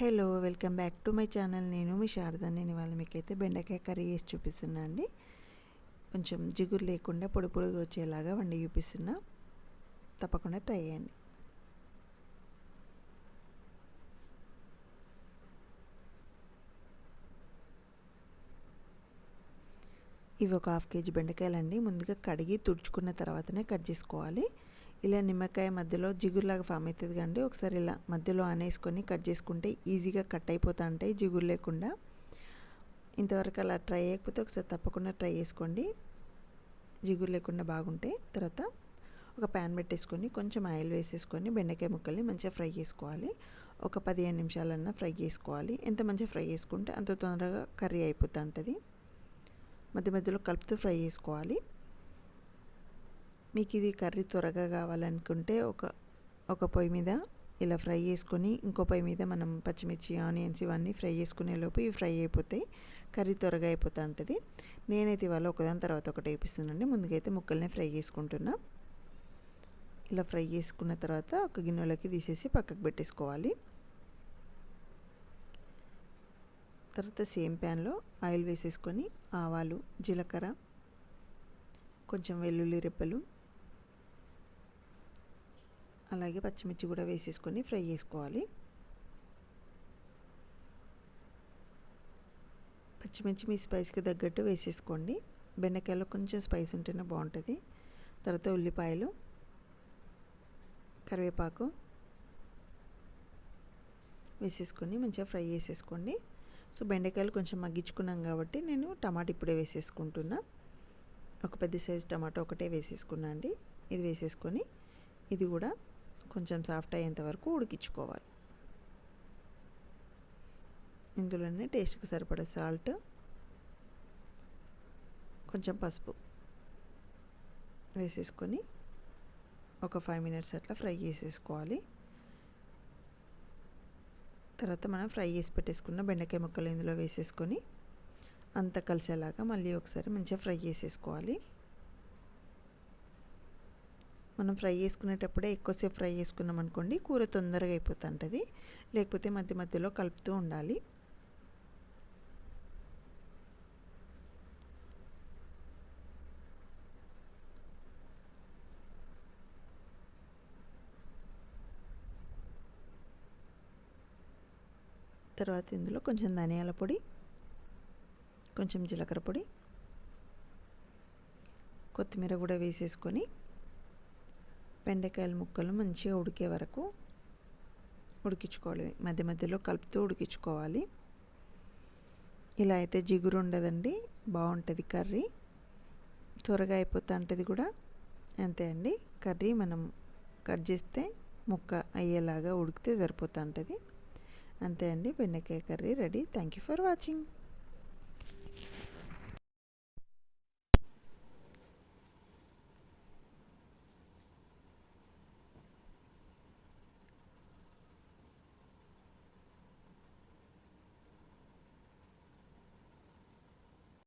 Hello welcome back to my channel. నేను మీ శారద నేను ఇవాళ మీకైతే బెండకాయ కర్రీ వేసి చూపిస్తున్నా అండి. కొంచెం జిగురు లేకుండా పొడి పొడిగా వచ్చేలాగా వండి చూపిస్తున్నా. తప్పకుండా ట్రై చేయండి. ఇవి ఒక హాఫ్ కేజీ బెండకాయలండి. ముందుగా కడిగి తుడుచుకున్న తర్వాతనే కట్ చేసుకోవాలి. ఇలా నిమ్మకాయ మధ్యలో జిగురులాగా ఫామ్ అవుతుంది కండి. ఒకసారి ఇలా మధ్యలో అనేసుకొని కట్ చేసుకుంటే ఈజీగా కట్ అయిపోతా ఉంటాయి జిగురు లేకుండా. ఇంతవరకు అలా ట్రై చేయకపోతే ఒకసారి తప్పకుండా ట్రై చేసుకోండి. జిగురు లేకుండా బాగుంటాయి తర్వాత ఒక ప్యాన్ పెట్టేసుకొని కొంచెం ఆయిల్ వేసేసుకొని బెండకాయ ముక్కల్ని మంచిగా ఫ్రై చేసుకోవాలి. ఒక పదిహేను నిమిషాలన్నా ఫ్రై చేసుకోవాలి. ఎంత మంచిగా ఫ్రై చేసుకుంటే అంత తొందరగా కర్రీ అయిపోతూ ఉంటుంది. మధ్య మధ్యలో కలుపుతూ ఫ్రై చేసుకోవాలి. మీకు ఇది కర్రీ త్వరగా కావాలనుకుంటే ఒక ఒక పొయ్యి మీద ఇలా ఫ్రై చేసుకొని ఇంకో పొయ్యి మీద మనం పచ్చిమిర్చి ఆనియన్స్ ఇవన్నీ ఫ్రై చేసుకునే లోపు ఇవి ఫ్రై అయిపోతాయి. కర్రీ త్వరగా అయిపోతూ ఉంటుంది నేనైతే ఇవాళ ఒకదాని తర్వాత ఒకటి వేపిస్తున్నానండి. ముందుకైతే ముక్కల్ని ఫ్రై చేసుకుంటున్నా. ఇలా ఫ్రై చేసుకున్న తర్వాత ఒక గిన్నెలోకి తీసేసి పక్కకు పెట్టేసుకోవాలి. తర్వాత సేమ్ ప్యాన్లో ఆయిల్ వేసేసుకొని ఆవాలు జీలకర్ర కొంచెం వెల్లుల్లి రెప్పలు అలాగే పచ్చిమిర్చి కూడా వేసేసుకొని ఫ్రై చేసుకోవాలి. పచ్చిమిర్చి మీ స్పైస్కి తగ్గట్టు వేసేసుకోండి. బెండకాయలో కొంచెం స్పైస్ ఉంటేనే బాగుంటుంది. తర్వాత ఉల్లిపాయలు కరివేపాకు వేసేసుకొని మంచిగా ఫ్రై చేసేసుకోండి. సో బెండకాయలు కొంచెం మగ్గించుకున్నాం కాబట్టి నేను టమాటా ఇప్పుడే వేసేసుకుంటున్నా. ఒక పెద్ద సైజు టమాటో ఒకటే వేసేసుకున్నా అండి. ఇది వేసేసుకొని ఇది కూడా కొంచెం సాఫ్ట్ అయ్యేంత వరకు ఉడికించుకోవాలి. ఇందులోనే టేస్ట్కి సరిపడే సాల్ట్ కొంచెం పసుపు వేసేసుకొని ఒక ఫైవ్ మినిట్స్ అట్లా ఫ్రై చేసేసుకోవాలి. తర్వాత మనం ఫ్రై చేసి పెట్టేసుకున్న బెండకాయ ముక్కలు ఇందులో వేసేసుకొని అంతా కలిసేలాగా మళ్ళీ ఒకసారి మంచిగా ఫ్రై చేసేసుకోవాలి. మనం ఫ్రై చేసుకునేటప్పుడే ఎక్కువసేపు ఫ్రై చేసుకున్నాం అనుకోండి కూర తొందరగా అయిపోతుంటుంది. లేకపోతే మధ్య మధ్యలో కలుపుతూ ఉండాలి. తర్వాత ఇందులో కొంచెం ధనియాల పొడి కొంచెం జీలకర్ర పొడి కొత్తిమీర కూడా వేసేసుకొని బెండకాయల ముక్కలు మంచిగా ఉడికే వరకు ఉడికించుకోవాలి. మధ్య మధ్యలో కలుపుతూ ఉడికించుకోవాలి. ఇలా అయితే జిగురు ఉండదండి బాగుంటుంది కర్రీ. త్వరగా అయిపోతూ ఉంటుంది కూడా. అంతే అండి కర్రీ మనం కట్ చేస్తే ముక్క అయ్యేలాగా ఉడికితే సరిపోతూ ఉంటుంది అంతే అండి బెండకాయ curry ready. Thank you for watching.